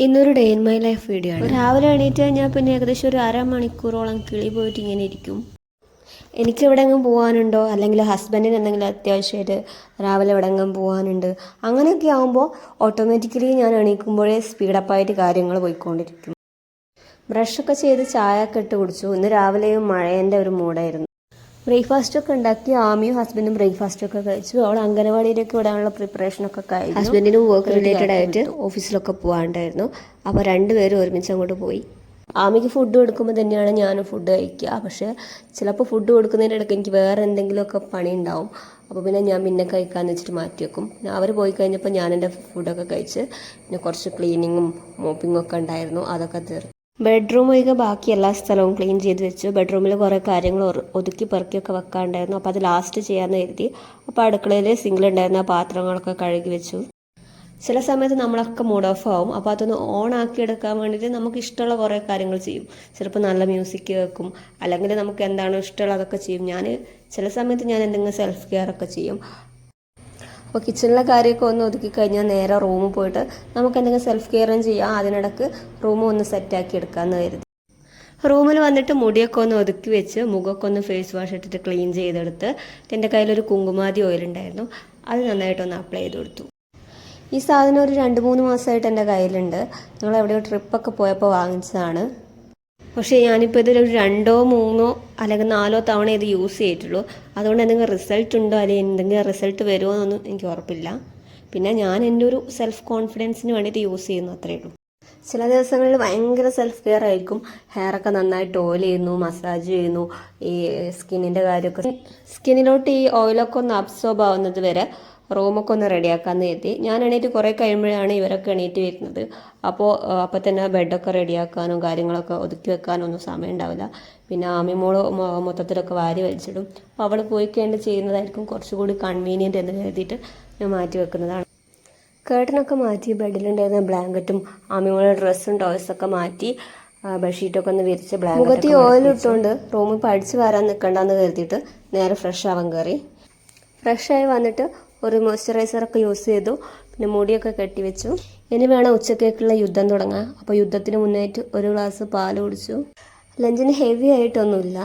ഇന്നൊരു day in my life video ആണ്. രാവിലെ എണീറ്റ് കഴിഞ്ഞാൽ പിന്നെ ഏകദേശം ഒരു അരമണിക്കൂറോളം കിളി പോയിട്ട് ഇങ്ങനെ ഇരിക്കും. എനിക്ക് എവിടെയെങ്കിലും പോകാനുണ്ടോ അല്ലെങ്കിൽ ഹസ്ബൻഡിന് എന്തെങ്കിലും അത്യാവശ്യമായിട്ട് രാവിലെ എവിടെയെങ്കിലും പോകാനുണ്ട് അങ്ങനെയൊക്കെ ആകുമ്പോൾ ഓട്ടോമാറ്റിക്കലി ഞാൻ എണീക്കുമ്പോഴേ സ്പീഡപ്പായിട്ട് കാര്യങ്ങൾ പോയിക്കൊണ്ടിരിക്കും. ബ്രഷൊക്കെ ചെയ്ത് ചായ ഒക്കെ ഇട്ട് കുടിച്ചു. ഇന്ന് രാവിലെയും മഴേന്റെ ഒരു മൂടായിരുന്നു ബ്രേക്ക്ഫാസ്റ്റ് ഒക്കെ ഉണ്ടാക്കി ആമിയും ഹസ്ബൻഡും ബ്രേക്ക്ഫാസ്റ്റ് ഒക്കെ കഴിച്ചു. അവൾ അംഗനവാടിയിലേക്ക് വിടാനുള്ള പ്രിപ്പറേഷൻ ഒക്കെ കഴിഞ്ഞു. ഹസ്ബൻഡിന് വർക്ക് റിലേറ്റഡ് ആയിട്ട് ഓഫീസിലൊക്കെ പോകാണ്ടായിരുന്നു അപ്പോൾ രണ്ടുപേരും ഒരുമിച്ച് അങ്ങോട്ട് പോയി. ആമിക്ക് ഫുഡ് കൊടുക്കുമ്പോൾ തന്നെയാണ് ഞാനും ഫുഡ് കഴിക്കുക. പക്ഷേ ചിലപ്പോൾ ഫുഡ് കൊടുക്കുന്നതിന്റെ ഇടയ്ക്ക് എനിക്ക് വേറെ എന്തെങ്കിലുമൊക്കെ പണി ഉണ്ടാവും. അപ്പോൾ പിന്നെ ഞാൻ പിന്നെ കഴിക്കാമെന്ന് വെച്ചിട്ട് മാറ്റി വെക്കും. പിന്നെ അവർ പോയി കഴിഞ്ഞപ്പോൾ ഞാൻ എന്റെ ഫുഡൊക്കെ കഴിച്ച് പിന്നെ കുറച്ച് ക്ലീനിങ്ങും മോപ്പിങ്ങും ഒക്കെ ഉണ്ടായിരുന്നു. അതൊക്കെ തീർന്നു ബെഡ്റൂം ഒഴികെ ബാക്കി എല്ലാ സ്ഥലവും ക്ലീൻ ചെയ്ത് വെച്ചു. ബെഡ്റൂമിൽ കുറേ കാര്യങ്ങൾ ഒതുക്കി പെറുക്കിയൊക്കെ വെക്കാണ്ടായിരുന്നു. അപ്പോൾ അത് ലാസ്റ്റ് ചെയ്യാമെന്ന് കരുതി. അപ്പോൾ അടുക്കളയിൽ സിങ്കിലുണ്ടായിരുന്ന ഉണ്ടായിരുന്ന പാത്രങ്ങളൊക്കെ കഴുകി വെച്ചു. ചില സമയത്ത് നമ്മളൊക്കെ മൂഡ് ഓഫ് ആവും. അപ്പോൾ അതൊന്ന് ഓൺ ആക്കി എടുക്കാൻ വേണ്ടിയിട്ട് നമുക്ക് ഇഷ്ടമുള്ള കുറേ കാര്യങ്ങൾ ചെയ്യും. ചിലപ്പോൾ നല്ല മ്യൂസിക് കേൾക്കും. അല്ലെങ്കിൽ നമുക്ക് എന്താണോ ഇഷ്ടമുള്ളത് അതൊക്കെ ചെയ്യും. ഞാൻ ചില സമയത്ത് ഞാൻ എന്തെങ്കിലും സെൽഫ് കെയർ ഒക്കെ ചെയ്യും. അപ്പോൾ കിച്ചണിലെ കാര്യമൊക്കെ ഒന്ന് ഒതുക്കി കഴിഞ്ഞാൽ നേരെ റൂമിൽ പോയിട്ട് നമുക്ക് എന്തെങ്കിലും സെൽഫ് കെയറും ചെയ്യാം. അതിനിടക്ക് റൂം ഒന്ന് സെറ്റാക്കി എടുക്കാമെന്ന് കരുതി. റൂമിൽ വന്നിട്ട് മുടിയൊക്കെ ഒന്ന് ഒതുക്കി വെച്ച് മുഖമൊക്കെ ഒന്ന് ഫേസ് വാഷ് ഇട്ടിട്ട് ക്ലീൻ ചെയ്തെടുത്ത് എന്റെ കയ്യിലൊരു കുങ്കുമാതി ഓയിൽ ഉണ്ടായിരുന്നു. അത് നന്നായിട്ടൊന്ന് അപ്ലൈ ചെയ്ത് കൊടുത്തു. ഈ സാധനം ഒരു രണ്ട് മൂന്ന് മാസമായിട്ട് എന്റെ കയ്യിലുണ്ട്. ഞങ്ങൾ എവിടെയോ ട്രിപ്പൊക്കെ പോയപ്പോൾ വാങ്ങിച്ചതാണ്. പക്ഷേ ഞാനിപ്പോൾ ഇതൊരു രണ്ടോ മൂന്നോ അല്ലെങ്കിൽ നാലോ തവണ ഇത് യൂസ് ചെയ്തിട്ടുള്ളൂ. അതുകൊണ്ട് എന്തെങ്കിലും റിസൾട്ട് ഉണ്ടോ അല്ലെങ്കിൽ എന്തെങ്കിലും റിസൾട്ട് വരുമോ എന്നൊന്നും എനിക്ക് ഉറപ്പില്ല. പിന്നെ ഞാൻ എന്റെ ഒരു സെൽഫ് കോൺഫിഡൻസിന് വേണ്ടിയിട്ട് യൂസ് ചെയ്യുന്നു അത്രയേ ഉള്ളൂ. ചില ദിവസങ്ങളിൽ ഭയങ്കര സെൽഫ് കെയർ ആയിരിക്കും ഹെയറൊക്കെ നന്നായിട്ട് ഓയിൽ ചെയ്യുന്നു മസാജ് ചെയ്യുന്നു ഈ സ്കിന്നിന്റെ കാര്യമൊക്കെ. സ്കിന്നിലോട്ട് ഈ ഓയിലൊക്കെ ഒന്ന് അബ്സോർബ് ആവുന്നത് വരെ റൂമൊക്കെ ഒന്ന് റെഡിയാക്കാമെന്ന് കരുതി. ഞാൻ എണീറ്റ് കുറേ കഴിയുമ്പോഴാണ് ഇവരൊക്കെ എണീറ്റ് വരുന്നത്. അപ്പോൾ അപ്പോൾ തന്നെ ബെഡൊക്കെ റെഡിയാക്കാനും കാര്യങ്ങളൊക്കെ ഒതുക്കി വെക്കാനും ഒന്നും സമയം ഉണ്ടാവില്ല. പിന്നെ ആമിമോൾ മൊത്തത്തിലൊക്കെ വാരി വലിച്ചിടും. അപ്പോൾ അവൾ പോയി കഴിഞ്ഞ് ചെയ്യുന്നതായിരിക്കും കുറച്ചുകൂടി കൺവീനിയന്റ് എന്ന് കരുതിയിട്ട് ഞാൻ മാറ്റി വെക്കുന്നതാണ്. കേട്ടനൊക്കെ മാറ്റി ബെഡിലുണ്ടായിരുന്ന ബ്ലാങ്കറ്റും ആമിമോളെ ഡ്രസ്സും ടോയ്സൊക്കെ മാറ്റി ബെഡ്ഷീറ്റൊക്കെ ഒന്ന് വിരിച്ച് ബ്ലാങ്കറ്റ് മുഖത്തി ഓയിൽ ഇട്ടുകൊണ്ട് റൂമിൽ പഠിച്ച് വരാൻ നിൽക്കണ്ടെന്ന് കരുതിയിട്ട് നേരെ ഫ്രഷ് ആവാൻ കയറി ഫ്രഷായി വന്നിട്ട് ഒരു മോയ്സ്ചറൈസറൊക്കെ യൂസ് ചെയ്തു. പിന്നെ മുടിയൊക്കെ കെട്ടി വെച്ചു. ഇനി വേണം ഉച്ചക്കേക്കുള്ള യുദ്ധം തുടങ്ങാം അപ്പോൾ യുദ്ധത്തിന് മുന്നേറ്റ് ഒരു ഗ്ലാസ് പാൽ കുടിച്ചു. ലഞ്ചിന് ഹെവി ആയിട്ടൊന്നുമില്ല.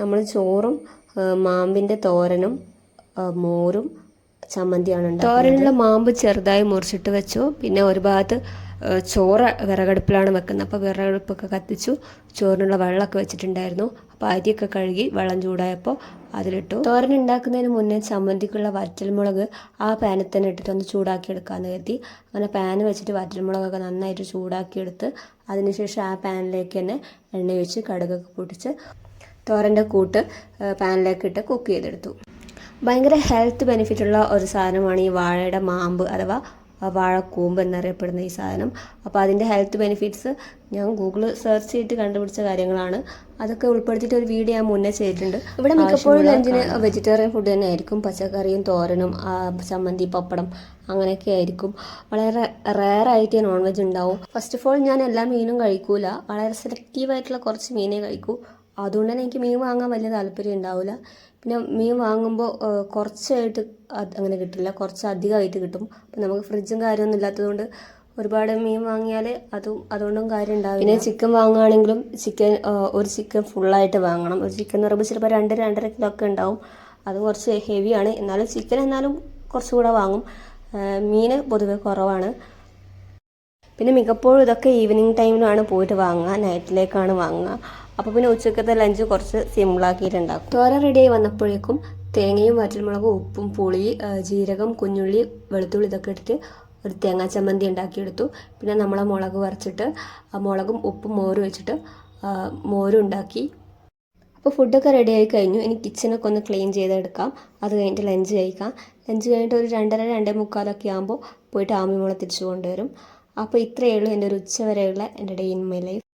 നമ്മൾ ചോറും മാമ്പിന്റെ തോരനും മോരും ചമ്മന്തിയാണ് തോരനുള്ള മാമ്പ് ചെറുതായി മുറിച്ചിട്ട് വെച്ചു. പിന്നെ ഒരു ഭാഗത്ത് ചോറ് വിറകടുപ്പിലാണ് വെക്കുന്നത്. അപ്പോൾ വിറകടുപ്പൊക്കെ കത്തിച്ചു. ചോറിനുള്ള വെള്ളമൊക്കെ വെച്ചിട്ടുണ്ടായിരുന്നു. അപ്പോൾ അരിയൊക്കെ കഴുകി വെള്ളം ചൂടായപ്പോൾ അതിലിട്ടു. തോരൻ ഉണ്ടാക്കുന്നതിന് മുന്നേ ചമ്മന്തിക്കുള്ള വറ്റൽമുളക് ആ പാനിൽ തന്നെ ഇട്ടിട്ട് ഒന്ന് ചൂടാക്കി എടുക്കാമെന്ന് കരുതി. അങ്ങനെ പാന് വെച്ചിട്ട് വറ്റൽമുളകൊക്കെ നന്നായിട്ട് ചൂടാക്കിയെടുത്ത് അതിനുശേഷം ആ പാനിലേക്ക് തന്നെ എണ്ണ ഒഴിച്ച് കടുകൊക്കെ പൊട്ടിച്ച് തോരന്റെ കൂട്ട് പാനിലേക്ക് ഇട്ട് കുക്ക് ചെയ്തെടുത്തു. ഭയങ്കര ഹെൽത്ത് ബെനിഫിറ്റ് ഉള്ള ഒരു സാധനമാണ് ഈ വാഴയുടെ മാമ്പ് അഥവാ വാഴക്കൂമ്പ് എന്നറിയപ്പെടുന്ന ഈ സാധനം. അപ്പോൾ അതിന്റെ ഹെൽത്ത് ബെനിഫിറ്റ്സ് ഞാൻ ഗൂഗിൾ സെർച്ച് ചെയ്തിട്ട് കണ്ടുപിടിച്ച കാര്യങ്ങളാണ്. അതൊക്കെ ഉൾപ്പെടുത്തിയിട്ട് ഒരു വീഡിയോ ഞാൻ മുന്നേ ചെയ്തിട്ടുണ്ട്. ഇവിടെ മിക്കപ്പോഴും ലഞ്ചിന് വെജിറ്റേറിയൻ ഫുഡ് തന്നെ ആയിരിക്കും. പച്ചക്കറിയും തോരനും ചമ്മന്തി പപ്പടം അങ്ങനെയൊക്കെ ആയിരിക്കും. വളരെ റെയർ ആയിട്ട് നോൺ വെജ് ഉണ്ടാവും. ഫസ്റ്റ് ഓഫ് ഓൾ ഞാൻ എല്ലാ മീനും കഴിക്കൂല. വളരെ സെലക്റ്റീവ് ആയിട്ടുള്ള കുറച്ച് മീനേ കഴിക്കൂ. അതുകൊണ്ട് തന്നെ എനിക്ക് മീൻ വാങ്ങാൻ വലിയ താല്പര്യം ഉണ്ടാവില്ല. പിന്നെ മീൻ വാങ്ങുമ്പോൾ കുറച്ചായിട്ട് അങ്ങനെ കിട്ടില്ല. കുറച്ച് അധികമായിട്ട് കിട്ടും. അപ്പം നമുക്ക് ഫ്രിഡ്ജും കാര്യമൊന്നും ഇല്ലാത്തതുകൊണ്ട് ഒരുപാട് മീൻ വാങ്ങിയാൽ അതും അതുകൊണ്ടും കാര്യം ഉണ്ടാവില്ല. പിന്നെ ചിക്കൻ വാങ്ങുകയാണെങ്കിലും ചിക്കൻ ഒരു ചിക്കൻ ഫുള്ളായിട്ട് വാങ്ങണം. ഒരു ചിക്കൻ എന്ന് പറയുമ്പോൾ ചിലപ്പോൾ രണ്ട് രണ്ടര കിലോ ഒക്കെ ഉണ്ടാവും. അത് കുറച്ച് ഹെവിയാണ്. എന്നാലും ചിക്കൻ എന്നാലും കുറച്ചുകൂടെ വാങ്ങും. മീൻ പൊതുവെ കുറവാണ്. പിന്നെ മിക്കപ്പോഴും ഇതൊക്കെ ഈവനിങ് ടൈമിലാണ് പോയിട്ട് വാങ്ങുക. നൈറ്റിലേക്കാണ് വാങ്ങുക. അപ്പോൾ പിന്നെ ഉച്ചക്കത്തെ ലഞ്ച് കുറച്ച് സിമ്പിളാക്കിയിട്ടുണ്ടാക്കും തോര റെഡിയായി വന്നപ്പോഴേക്കും തേങ്ങയും വറ്റൽമുളകും ഉപ്പും പുളി ജീരകം കുഞ്ഞുള്ളി വെളുത്തുള്ളി ഇതൊക്കെ ഇട്ടിട്ട് ഒരു തേങ്ങാ ചമ്മന്തി ഉണ്ടാക്കിയെടുത്തു. പിന്നെ നമ്മളെ മുളക് വറച്ചിട്ട് മുളകും ഉപ്പും മോരും വെച്ചിട്ട് മോരും ഉണ്ടാക്കി. അപ്പോൾ ഫുഡൊക്കെ റെഡി ആയി കഴിഞ്ഞു. ഇനി കിച്ചനൊക്കെ ഒന്ന് ക്ലീൻ ചെയ്തെടുക്കാം. അത് കഴിഞ്ഞിട്ട് ലഞ്ച് കഴിക്കാം. ലഞ്ച് കഴിഞ്ഞിട്ട് ഒരു രണ്ടര രണ്ടേ മുക്കാലൊക്കെ ആകുമ്പോൾ പോയിട്ട് ആമിമുള തിരിച്ചു കൊണ്ടുവരും. അപ്പോൾ ഇത്രയേ ഉള്ളൂ എന്റെ ഒരു ഉച്ച വരെയുള്ള എന്റെ ഡേ ഇൻ മൈ ലൈഫ്